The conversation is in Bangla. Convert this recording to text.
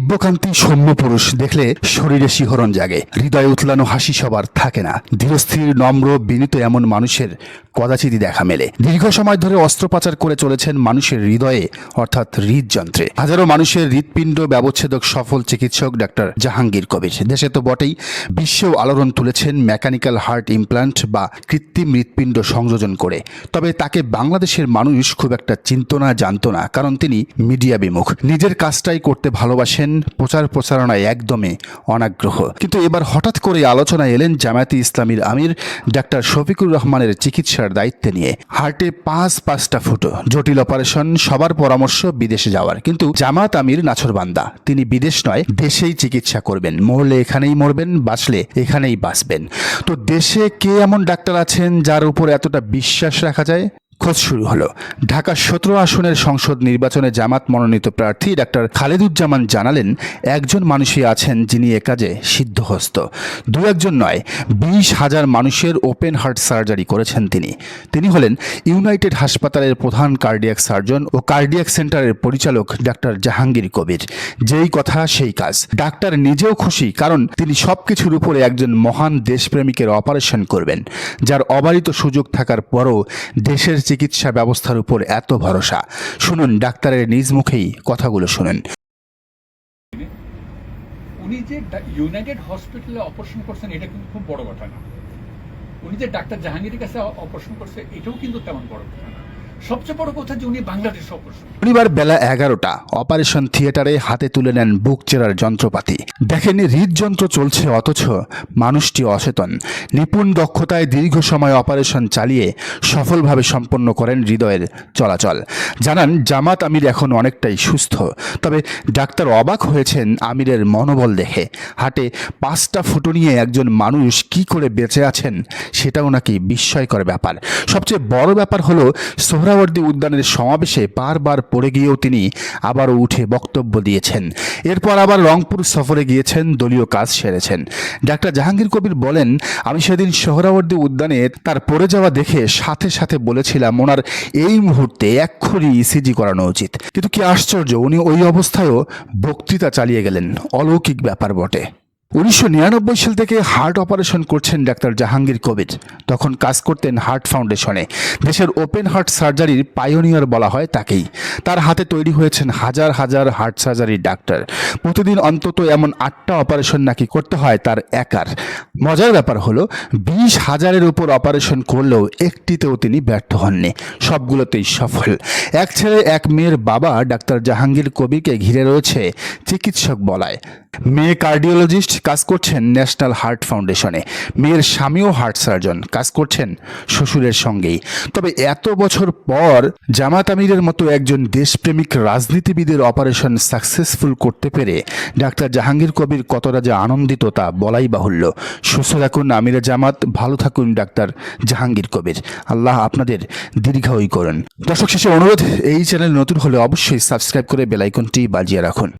দিব্যকান্তি সৌম্য পুরুষ দেখলে শরীরে শিহরণ জাগে। হৃদয়ে উতলানো হাসি সবার থাকে না। ধীরস্থির, নম্র, বিনীত এমন মানুষের কদাচিতই দেখা মেলে। দীর্ঘ সময় ধরে অস্ত্রোপচার করে চলেছেন মানুষের হৃদয়ে, অর্থাৎ হৃদযন্ত্রে। হাজারো মানুষের হৃৎপিণ্ড ব্যবচ্ছেদক সফল চিকিৎসক ডাক্তার জাহাঙ্গীর কবির। দেশে তো বটেই বিশ্বেও আলোড়ন তুলেছেন মেকানিক্যাল হার্ট ইমপ্লান্ট বা কৃত্রিম হৃৎপিণ্ড সংযোজন করে। তবে তাকে বাংলাদেশের মানুষ খুব একটা চিন্ত না, জানতো না, কারণ তিনি মিডিয়া বিমুখ নিজের কাজটাই করতে ভালোবাসেন প্রচার প্রচারণায় একদমই অনাগ্রহ। কিন্তু এবার হঠাৎ করে আলোচনায় এলেন জামায়াতে ইসলামীর আমির ডাক্তার শফিকুর রহমানের চিকিৎসার দায়িত্বে নিয়ে। হার্টে পাঁচ পাঁচটা ফুটো, জটিল অপারেশন, সবার পরামর্শ, বিদেশে যাওয়ার। কিন্তু জামাত আমির নাছরবান্দা তিনি বিদেশ নয়, দেশেই চিকিৎসা করবেন। মরলে এখানেই মরবেন, বাঁচলে এখানেই বাঁচবেন। তো দেশে কে এমন ডাক্তার আছেন যার উপর এতটা বিশ্বাস রাখা যায়? খোঁজ শুরু হলো। ঢাকা সতেরো আসনের সংসদ নির্বাচনে জামাত মনোনীত প্রার্থী ডাক্তার খালেদুজ্জামান জানালেন, একজন মানুষই আছেন যিনি এ কাজে সিদ্ধহস্ত। দু একজন নয়, বিশ হাজার মানুষের ওপেন হার্ট সার্জারি করেছেন তিনি। তিনি হলেন ইউনাইটেড হাসপাতালের প্রধান কার্ডিয়াক সার্জন ও কার্ডিয়াক সেন্টারের পরিচালক ডাক্তার জাহাঙ্গীর কবির। যেই কথা, সেই কাজ। ডাক্তার নিজেও খুশি, কারণ তিনি সব কিছুর উপরে একজন মহান দেশপ্রেমিকের অপারেশন করবেন, যার অবারিত সুযোগ থাকার পরও দেশের চিকিৎসা ব্যবস্থার উপর এত ভরসা। শুনুন, ডাক্তারের নিজ মুখেই কথাগুলো শুনেন। উনি যে ইউনাইটেড হসপিটালে অপারেশন করছেন, এটা কিন্তু খুব বড় ঘটনা। উনি যে ডাক্তার জাহাঙ্গীরের কাছে অপারেশন করছে, এটাও কিন্তু তেমন বড় কথা না সবচেয়ে বড় কথা যে উনি বাংলাদেশে শনিবার বেলা এগারোটা, অপারেশন থিয়েটারে হাতে তুলে নেন বুক চেরার যন্ত্রপাতি। দেখেন হৃদযন্ত্র চলছে অথচ মানুষটি অচেতন। নিপুণ দক্ষতায় দীর্ঘ সময় অপারেশন চালিয়ে সফলভাবে সম্পন্ন করেন হৃদয়ের চলাচল। জানান, জামাত আমির এখন অনেকটাই সুস্থ। তবে ডাক্তার অবাক হয়েছেন আমিরের মনোবল দেখে। হাটে পাঁচটা ফুটো নিয়ে একজন মানুষ কি করে বেঁচে আছেন, সেটাও নাকি বিস্ময়কর ব্যাপার। সবচেয়ে বড় ব্যাপার হলো সোহরাওয়ার্দী উদ্যানের সমাবেশে বারবার পড়ে গিয়েও তিনি আবারও উঠে বক্তব্য দিয়েছেন। এরপর আবার রংপুর সফরে গিয়েছেন, দলীয় কাজ সেরেছেন। ডাক্তার জাহাঙ্গীর কবির বলেন, আমি সেদিন সোহরাওয়ার্দী উদ্যানে তার পড়ে যাওয়া দেখে সাথে সাথে বলেছিলাম, ওনার এই মুহূর্তে এক্ষুনি ইসিজি করানো উচিত। কিন্তু কি আশ্চর্য, উনি ওই অবস্থায়ও বক্তৃতা চালিয়ে গেলেন। অলৌকিক ব্যাপার বটে। উনিশশো নিরানব্বই সাল থেকে হার্ট অপারেশন করছেন ডাক্তার জাহাঙ্গীর কবির। তখন কাজ করতেন হার্ট ফাউন্ডেশনে। দেশের ওপেন হার্ট সার্জারির পাইওনিয়ার বলা হয় তাকেই। তার হাতে তৈরি হয়েছেন হাজার হাজার হার্ট সার্জারির ডাক্তার। প্রতিদিন অন্তত এমন আটটা অপারেশন নাকি করতে হয় তার একার। মজার ব্যাপার হলো, বিশ হাজারের উপর অপারেশন করলেও একটিতেও তিনি ব্যর্থ হননি। সবগুলোতেই সফল। এক ছেলে, এক মেয়ের বাবা ডাক্তার জাহাঙ্গীর কবিরকে ঘিরে রয়েছে চিকিৎসক বলায়। মেয়ে কার্ডিওলজিস্ট কাজ করছেন ন্যাশনাল হার্ট ফাউন্ডেশনে। মেয়ের স্বামীও হার্ট সার্জন, কাজ করছেন শ্বশুরের সঙ্গেই। তবে এত বছর পর জামাত আমিরের মতো একজন দেশপ্রেমিক রাজনীতিবিদের অপারেশন সাকসেসফুল করতে পেরে ডাক্তার জাহাঙ্গীর কবির কতটা যে আনন্দিত তা বলাই বাহুল্য। সুস্থ থাকুন আমিরে জামাত, ভালো থাকুন ডাক্তার জাহাঙ্গীর কবির। আল্লাহ আপনাদের দীর্ঘায়ী করুন। দর্শক শেষে অনুরোধ, এই চ্যানেল নতুন হলে অবশ্যই সাবস্ক্রাইব করে বেলাইকনটি বাজিয়ে রাখুন।